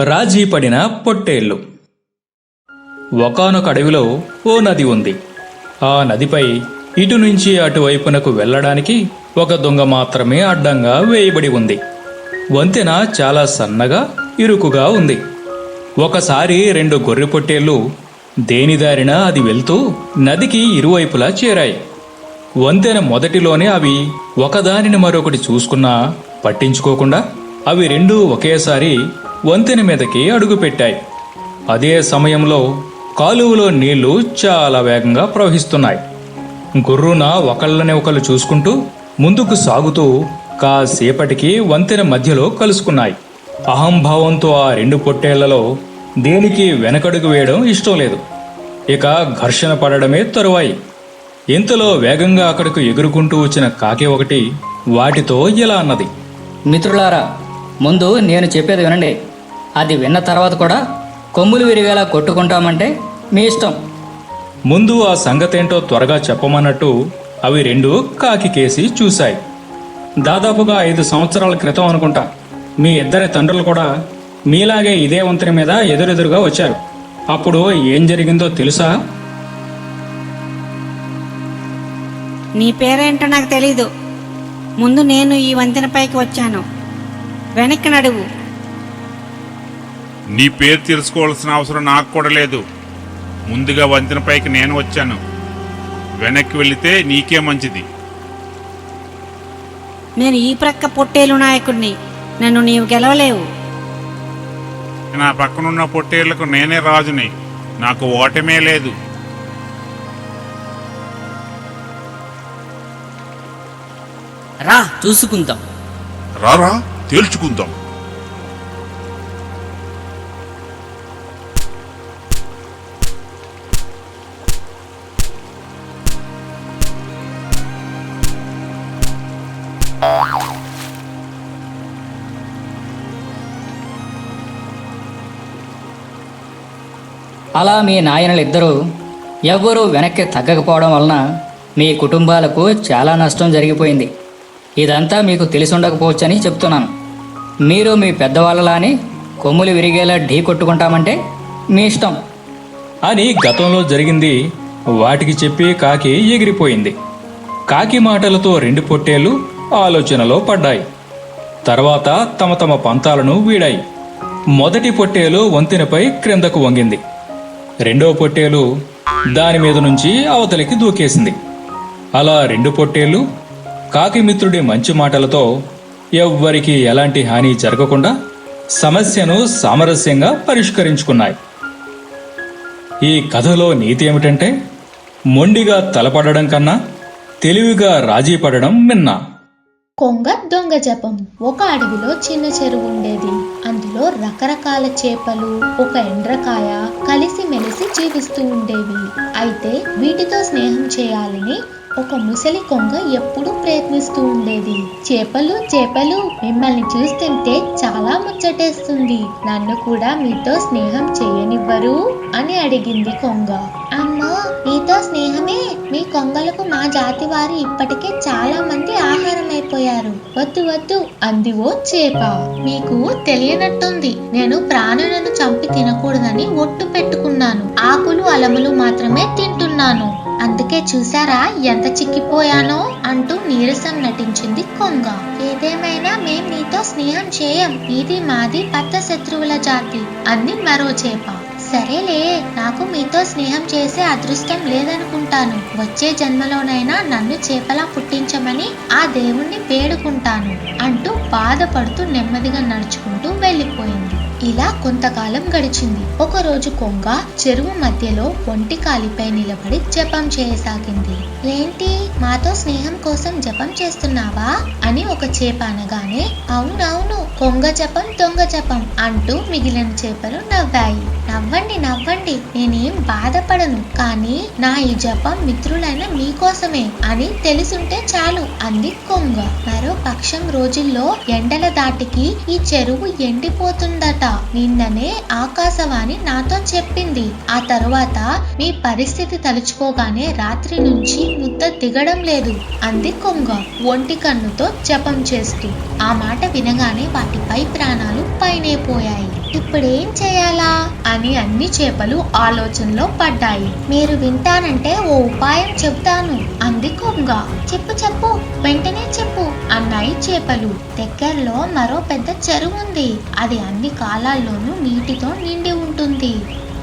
రాజీ పడిన పొట్టేళ్ళు ఒకానొక అడవిలో ఓ నది ఉంది. ఆ నదిపై ఇటు నుంచి అటువైపునకు వెళ్ళడానికి ఒక దొంగ మాత్రమే అడ్డంగా వేయబడి ఉంది. వంతెన చాలా సన్నగా ఇరుకుగా ఉంది. ఒకసారి రెండు గొర్రె పొట్టేళ్ళు దేనిదారిన అది వెళ్తూ నదికి ఇరువైపులా చేరాయి. వంతెన మొదటిలోనే అవి ఒకదానిని మరొకటి చూసుకున్నా పట్టించుకోకుండా అవి రెండూ ఒకేసారి వంతెన మీదకి అడుగుపెట్టాయి అదే సమయంలో కాలువలో నీళ్ళు చాలా వేగంగా ప్రవహిస్తున్నాయి. గుర్రున ఒకళ్ళని ఒకళ్ళు చూసుకుంటూ ముందుకు సాగుతూ కాసేపటికి వంతెన మధ్యలో కలుసుకున్నాయి. అహంభావంతో ఆ రెండు పొట్టేళ్ళలో దేనికి వెనకడుగు వేయడం ఇష్టం లేదు. ఇక ఘర్షణ పడడమే తరువాయి. ఇంతలో వేగంగా అక్కడకు ఎగురుకుంటూ వచ్చిన కాకి ఒకటి వాటితో ఇలా అన్నది. మిత్రులారా ముందు నేను చెప్పేది వినండి. అది విన్న తర్వాత కూడా కొమ్ములు విరిగేలా కొట్టుకుంటామంటే మీ ఇష్టం. ముందు ఆ సంగతేంటో త్వరగా చెప్పమన్నట్టు అవి రెండు కాకి కేసి చూశాయి. దాదాపుగా ఐదు సంవత్సరాల క్రితం అనుకుంటా మీ ఇద్దరి తండ్రులు కూడా మీలాగే ఇదే వంతెన మీద ఎదురెదురుగా వచ్చారు. అప్పుడు ఏం జరిగిందో తెలుసా? నీ పేరేంటో నాకు తెలీదు. ముందు నేను ఈ వంతెనపైకి వచ్చాను. వెనక్కి నడువు. నీ పేరు తెలుసుకోవాల్సిన అవసరం నాకు కూడా లేదు. ముందుగా వంతెనపైకి నేను వచ్చాను. వెనక్కి వెళితే నీకే మంచిది. నేను ఈ ప్రక్క పొట్టేలు నాయకుడిని. నన్ను నీవు గెలవలేవు. నా పక్కనున్న పొట్టేళ్ళకు నేనే రాజుని. నాకు ఓటమే లేదు. రా చూసుకుందాం. రారా తేల్చుకుందాం. అలా మీ నాయనలిద్దరూ ఎవ్వరూ వెనక్కి తగ్గకపోవడం వలన మీ కుటుంబాలకు చాలా నష్టం జరిగిపోయింది. ఇదంతా మీకు తెలిసి ఉండకపోవచ్చని చెప్తున్నాను. మీరు మీ పెద్దవాళ్ళలానే కొమ్ములు విరిగేలా ఢీ కొట్టుకుంటామంటే మీ ఇష్టం. అని గతంలో జరిగింది వాటికి చెప్పి కాకి ఎగిరిపోయింది. కాకి మాటలతో రెండు పొట్టేళ్ళు ఆలోచనలో పడ్డాయి. తర్వాత తమ తమ పంతాలను వీడాయి. మొదటి పొట్టేలు వంతెనపై క్రిందకు వంగింది. రెండో పొట్టేలు దాని మీద నుంచి అవతలికి దూకేసింది. అలా రెండు పొట్టేళ్ళు కాకి మిత్రుడి మంచి మాటలతో ఎవ్వరికి ఎలాంటి హాని జరగకుండా సమస్యను సామరస్యంగా పరిష్కరించుకున్నాయి. ఈ కథలో నీతి ఏమిటంటే మొండిగా తలపడడం కన్నా తెలివిగా రాజీ పడడం మిన్నా. కొంగ దొంగ జపం. ఒక అడవిలో చిన్న చెరువు ఉండేది. అందులో రకరకాల చేపలు ఒక ఎండ్రకాయ కలిసి మెలిసి జీవిస్తూ ఉండేవి. అయితే వీటితో స్నేహం చేయాలని ఒక ముసలి కొంగ ఎప్పుడూ ప్రయత్నిస్తూ ఉండేది. చేపలు చేపలు మిమ్మల్ని చూస్తుంటే చాలా ముచ్చటేస్తుంది. నన్ను కూడా మీతో స్నేహం చేయనివ్వరు అని అడిగింది కొంగ. దొంగలకు కొంగలకు మా జాతి వారు ఇప్పటికే చాలా మంది ఆహారం అయిపోయారు వద్దు వద్దు ఓ చేప. మీకు తెలియనట్టుంది. నేను ప్రాణులను చంపి తినకూడదని ఒట్టు పెట్టుకున్నాను. ఆకులు అలములు మాత్రమే తింటున్నాను. అందుకే చూసారా ఎంత చిక్కిపోయానో అంటూ నీరసం నటించింది కొంగ. ఏదేమైనా మేం నీతో స్నేహం చేయం. ఇది మాది పెద్ద శత్రువుల జాతి. అంది మరో చేప. సరేలే నాకు మీతో స్నేహం చేసే అదృష్టం లేదనుకుంటాను. వచ్చే జన్మలోనైనా నన్ను చేపలా పుట్టించమని ఆ దేవుణ్ణి వేడుకుంటాను అంటూ బాధపడుతూ నెమ్మదిగా నడుచుకుంటూ వెళ్ళిపోయింది. ఇలా కొంతకాలం గడిచింది. ఒకరోజు కొంగ చెరువు మధ్యలో ఒంటి కాలిపై నిలబడి జపం చేయసాగింది. ఏంటి? మాతో స్నేహం కోసం జపం చేస్తున్నావా? అని ఒక చేప అనగానే అవునవును కొంగ జపం దొంగ జపం అంటూ మిగిలిన చేపలు నవ్వాయి. నవ్వండి నవ్వండి నేనేం బాధపడను కానీ నా ఈ జపం మిత్రులైన మీకోసమే అని తెలుసుంటే చాలు అంది కొంగ. మరో పక్షం రోజుల్లో ఎండల దాటికి ఈ చెరువు ఎండిపోతుందట. నిన్ననే ఆకాశవాణి నాతో చెప్పింది. ఆ తరువాత మీ పరిస్థితి తలుచుకోగానే రాత్రి నుంచి ముద్ద దిగడం లేదు అంది కొంగ ఒంటి కన్నుతో జపం చేస్తూ. ఆ మాట వినగానే వాళ్ళ వాటిపై ప్రాణాలు పైనే పోయాయి. ఇప్పుడేం చేయాలా? అని అన్ని చేపలు ఆలోచనలో పడ్డాయి. మీరు వింటానంటే ఓ ఉపాయం చెప్తాను. అంది కొంగ. చెప్పు చెప్పు. వెంటనే చెప్పు అన్నాయి చేపలు. దగ్గరలో మరో పెద్ద చెరువు ఉంది అది అన్ని కాలాల్లోనూ నీటితో నిండి ఉంటుంది.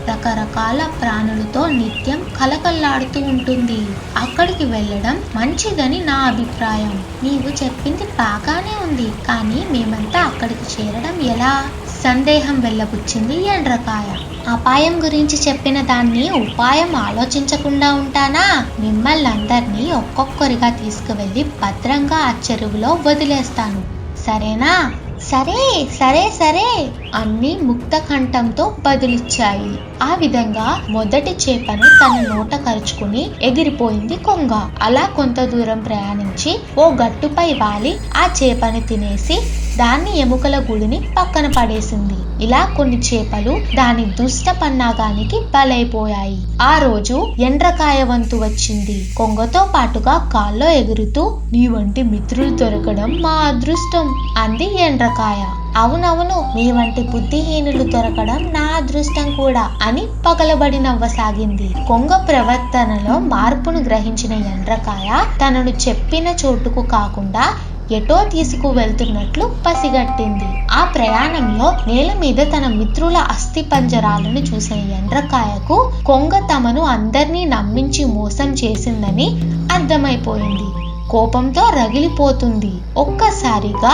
రకరకాల ప్రాణులతో నిత్యం కలకల్లాడుతూ ఉంటుంది. అక్కడికి వెళ్ళడం మంచిదని నా అభిప్రాయం. నీవు చెప్పింది బాగానే ఉంది. కానీ మేమంతా అక్కడికి చేరడం ఎలా? సందేహం వెళ్ళబుచ్చింది ఎండ్రకాయ. అపాయం గురించి చెప్పిన దాన్ని ఉపాయం ఆలోచించకుండా ఉంటానా? మిమ్మల్ని అందరినీ ఒక్కొక్కరిగా తీసుకువెళ్ళి భద్రంగా ఆ చెరువులో వదిలేస్తాను. సరేనా? సరే సరే సరే. అన్ని ముక్త కంఠంతో బదులిచ్చాయి. ఆ విధంగా మొదటి చేపను తన నోట కరుచుకుని ఎగిరిపోయింది కొంగ. అలా కొంత దూరం ప్రయాణించి ఓ గట్టుపై వాలి ఆ చేపని తినేసి దాన్ని ఎముకల గుడిని పక్కన పడేసింది. ఇలా కొన్ని చేపలు దాని దుష్ట పన్నాగానికి బలైపోయాయి. ఆ రోజు ఎండ్రకాయ వంతు వచ్చింది. కొంగతో పాటుగా కాల్లో ఎగురుతూ నీ వంటి మిత్రులు దొరకడం మా అదృష్టం అంది ఎండ్రకాయ. అవునవును మీ వంటి బుద్ధిహీనులు దొరకడం నా అదృష్టం కూడా అని పగలబడి నవ్వసాగింది. కొంగ ప్రవర్తనలో మార్పును గ్రహించిన ఎండ్రకాయ తనను చెప్పిన చోటుకు కాకుండా ఎటో తీసుకు వెళ్తున్నట్లు పసిగట్టింది. ఆ ప్రయాణంలో నేల మీద తన మిత్రుల అస్థి పంజరాలను చూసిన ఎండ్రకాయకు కొంగ తమను అందరినీ నమ్మించి మోసం చేసిందని అర్థమైపోయింది. కోపంతో రగిలిపోతుంది. ఒక్కసారిగా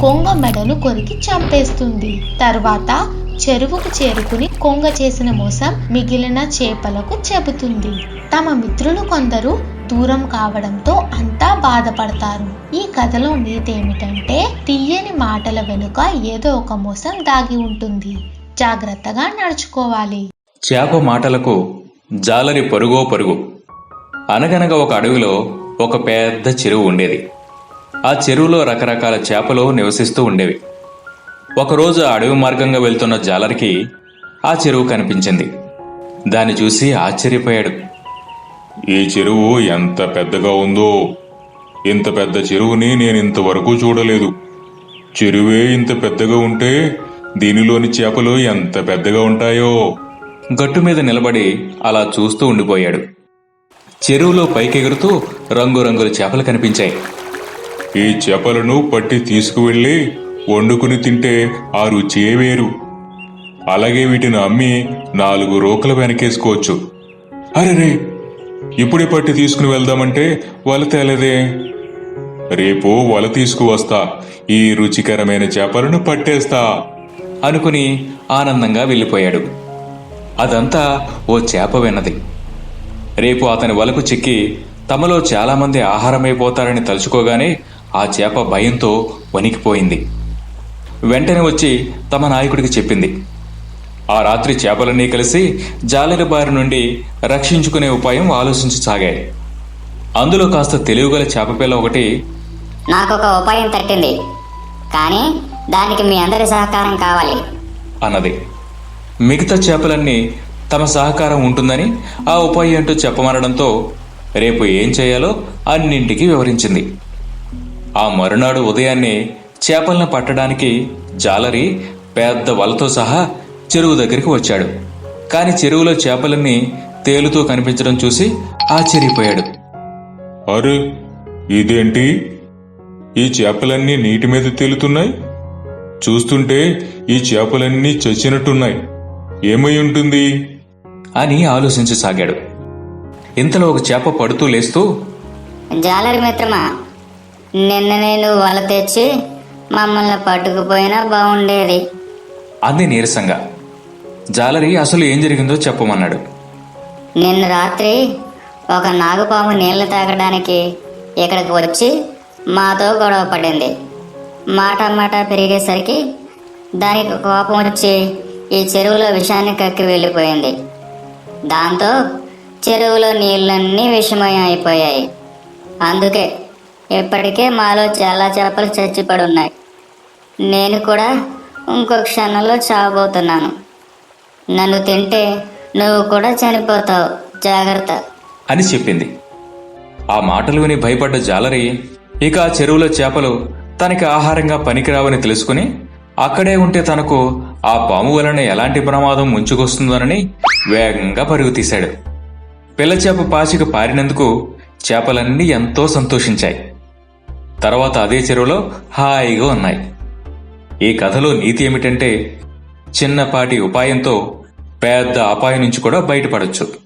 కొంగ మెడను కొరికి చంపేస్తుంది. తర్వాత చెరువుకు చేరుకుని కొంగ చేసిన మోసం మిగిలిన చేపలకు చెబుతుంది. తమ మిత్రులు కొందరు దూరం కావడంతో అంతా బాధపడతారు. ఈ కథలో నీతి ఏమిటంటే తీయని మాటల వెనుక ఏదో ఒక మోసం దాగి ఉంటుంది. జాగ్రత్తగా నడుచుకోవాలి. చేప మాటలకు జాలరి పరుగో పరుగు. అనగనగా ఒక అడవిలో ఒక పెద్ద చెరువు ఉండేది. ఆ చెరువులో రకరకాల చేపలు నివసిస్తూ ఉండేవి. ఒకరోజు అడవి మార్గంగా వెళ్తున్న జాలరికి ఆ చెరువు కనిపించింది. దాన్ని చూసి ఆశ్చర్యపోయాడు. ఈ చెరువు ఎంత పెద్దగా ఉందో. ఇంత పెద్ద చెరువుని నేను ఇంతవరకు చూడలేదు. చెరువే ఇంత పెద్దగా ఉంటే దీనిలోని చేపలు ఎంత పెద్దగా ఉంటాయో. గట్టు మీద నిలబడి అలా చూస్తూ ఉండిపోయాడు. చెరువులో పైకెగురుతూ రంగురంగుల చేపలు కనిపించాయి. ఈ చేపలను పట్టి తీసుకువెళ్ళి వండుకుని తింటే ఆ రుచే వేరు? అలాగే వీటిని అమ్మి నాలుగు రోకలు వెనకేసుకోవచ్చు. అరెరే ఇప్పుడే పట్టి తీసుకుని వెళ్దామంటే వల తేలదే. రేపు వల తీసుకువస్తా ఈ రుచికరమైన చేపలను పట్టేస్తా. అనుకుని ఆనందంగా వెళ్ళిపోయాడు. అదంతా ఓ చేప విన్నది. రేపు అతని వలకు చిక్కి తమలో చాలామంది ఆహారమైపోతారని తలుచుకోగానే ఆ చేప భయంతో వణికిపోయింది. వెంటనే వచ్చి తమ నాయకుడికి చెప్పింది. ఆ రాత్రి చేపలన్నీ కలిసి జాలరి బారి నుండి రక్షించుకునే ఉపాయం ఆలోచించసాగాయి అందులో కాస్త తెలివిగల చేపపిల్ల ఒకటి నాకొక ఉపాయం తట్టింది కానీ దానికి మీ అందరి సహకారం కావాలి. అన్నది. మిగతా చేపలన్నీ తమ సహకారం ఉంటుందని ఆ ఉపాయం అంటూ చెప్పమనడంతో రేపు ఏం చేయాలో అన్నింటికి వివరించింది. ఆ మరునాడు ఉదయాన్నే చేపలను పట్టడానికి జాలరి పెద్ద వలతో సహా చెరువు దగ్గరికి వచ్చాడు. కాని చెరువులో చేపలన్నీ తేలుతూ కనిపించడం చూసి ఆశ్చర్యపోయాడు. అరే ఇదేంటి? ఈ చేపలన్నీ నీటి మీద తేలుతున్నాయి? చూస్తుంటే ఈ చేపలన్నీ చచ్చినట్టున్నాయి. ఏమై ఉంటుంది? అని ఆలోచించసాగాడు. ఇంతలో ఒక చేప పడుతూ లేస్తూ జాలరి మిత్రమా నిన్న నేను వల తెచ్చి మమ్మల్ని పట్టుకుపోయినా బాగుండేది అంది నీరసంగా. జాలరి అసలు ఏం జరిగిందో చెప్పమన్నాడు. నిన్న రాత్రి ఒక నాగుపాము నీళ్ళు తాగడానికి ఇక్కడికి వచ్చి మాతో గొడవ పడింది. మాట మాట పెరిగేసరికి దానికి కోపం వచ్చి ఈ చెరువులో విషాన్ని కక్కి వెళ్ళిపోయింది. దాంతో చెరువులో నీళ్ళన్నీ విషమయం అయిపోయాయి. అందుకే ఇప్పటికే మాలో చాలా చేపలు చచ్చిపడి ఉన్నాయి నేను కూడా ఇంకో క్షణంలో చావబోతున్నాను. నన్ను తింటే నువ్వు కూడా చనిపోతావు. జాగ్రత్త. అని చెప్పింది. ఆ మాటలు విని భయపడ్డ జాలరి ఇక ఆ చెరువులో చేపలు తనకి ఆహారంగా పనికిరావని తెలుసుకుని అక్కడే ఉంటే తనకు ఆ పాము వలన ఎలాంటి ప్రమాదం ముంచుకొస్తుందోనని వేగంగా పరుగు తీశాడు. పిల్లచేప పాచిక పారినందుకు చేపలన్నీ ఎంతో సంతోషించాయి. తర్వాత అదే చెరువులో హాయిగా ఉన్నాయి. ఈ కథలో నీతి ఏమిటంటే చిన్నపాటి ఉపాయంతో పెద్ద అపాయం నుంచి కూడా బయటపడొచ్చు.